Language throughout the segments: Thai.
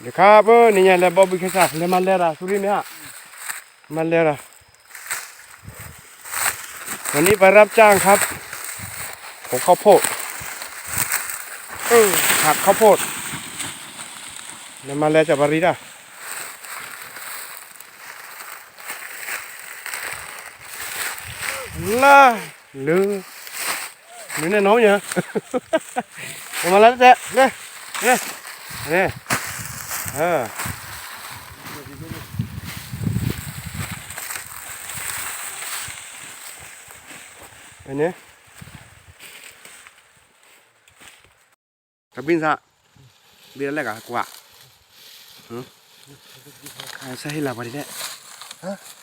เดี๋ยวครับเออนี่ไงแล้วบอบบี้แค่สักเลยมาเลระสุรินทร์เนี่ยมาเลระวันนี้ไปรับจ้างครับของข้าวโพดเออหักข้าวโพดเนี่ยมาเลจะบารีดาล่าลือนี่ยน้องเนี่ยเอามาแล้วเจ๊เนี่ยเนี่ยเนี่ยเอออันนี้กระบินซะเบียร์อะไรกะกว่าหืมใส่ละบาริเนี่ยชิโน่ชิโน่เด้ใส่ละบาริเนี่ยจะบริใส่ละบาริเนี่ยเออกินมื้อซื้อมื้อจ้ะชิมุซึมุอืมนี่ไงเจ๊กะเออกินกินพอเรามากินละบาริเนี่ยแล้วจะมื้อลิมื้ออืมมันไม่ใช่ข้าวเฮก็ละเนี่ยหืมไปเฮก็ละเนี่ย เออไม่ได้ละเลยดีกันนะละ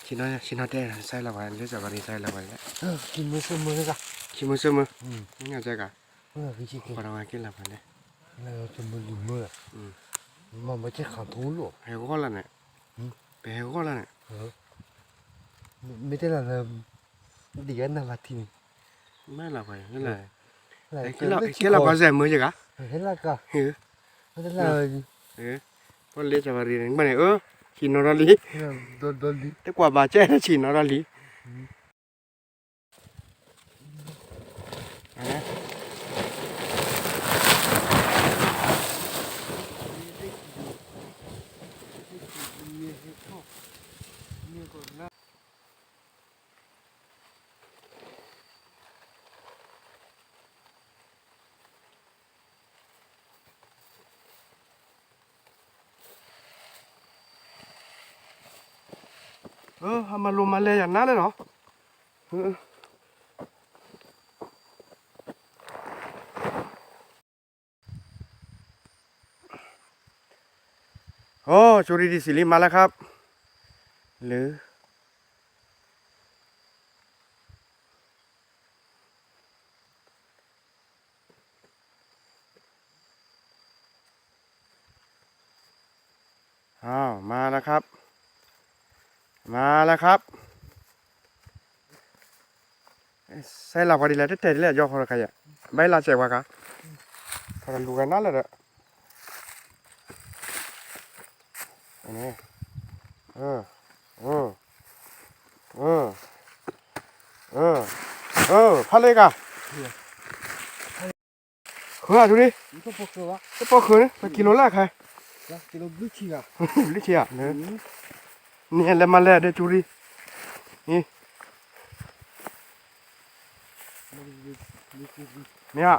ทีนี้ไม่ละไปนี่แหละอะไรไอ้กินละกินละก็ใส่มือจ้ะกะเห็นละก็เฮ้ยไม่ได้ละเออพอเลี้ยจะบาริเนี่ยมันเนี่ยเออชินอราลีโดนโดนดิแต่กว่าบาดเจ็บชินอราลีอันนี้ เออเอามาลงมาเลยอย่างนั้นเลยเหรอเออโอ้จูรีดิสิลิมาแล้วครับ หรือ อ้าว มาแล้วครับ มาแล้วครับใส่หลับพอดีแล้วเตะดีแลยวยอคนละใครอะไม่ลาเจ็บวะครับทำกันดูกันนั่นเลยเด้ออันนี้เออเออเออเออเออพัดเลยกะเฮ้ยดูดิก็ปกเขือวะก็ปกเขือนปกิโลละใครกิโลลิชิอะลิชิอะเนี่ย เนี่ยแหละมาแล้วเด้อจูรีเนี่ย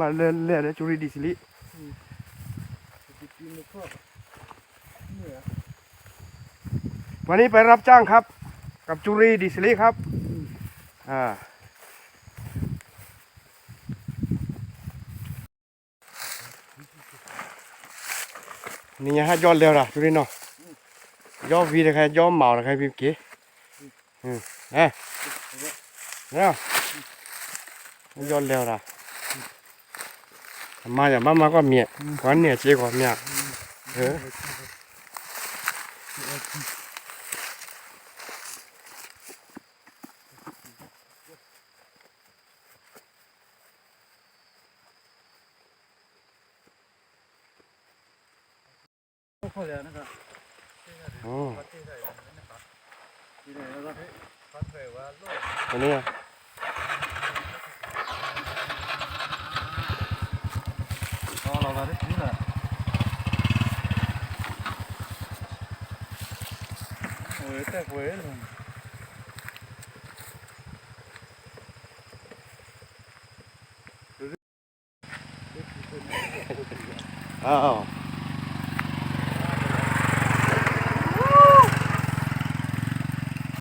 มาแล้วแล้วเด้อจูรีดิสิลิวันนี้ไปรับจ้างครับ กับจูรีดิสลีครับอ่า นี่ฮะยอดเร็วละจูรีเนาะยอดวีนะครับยอดเหมานะครับพี่เก๋อืมเอ้ยเนี่ยยอดเร็วละมาอย่ามามาก็เมียวันเนี่ยเจ๊กว่าเมียเออ เข้าแล้วนะครับอ๋ออันนี้อ่ะอ๋อเราได้ที่นี่แหละ Quế ta quế rồi Oh.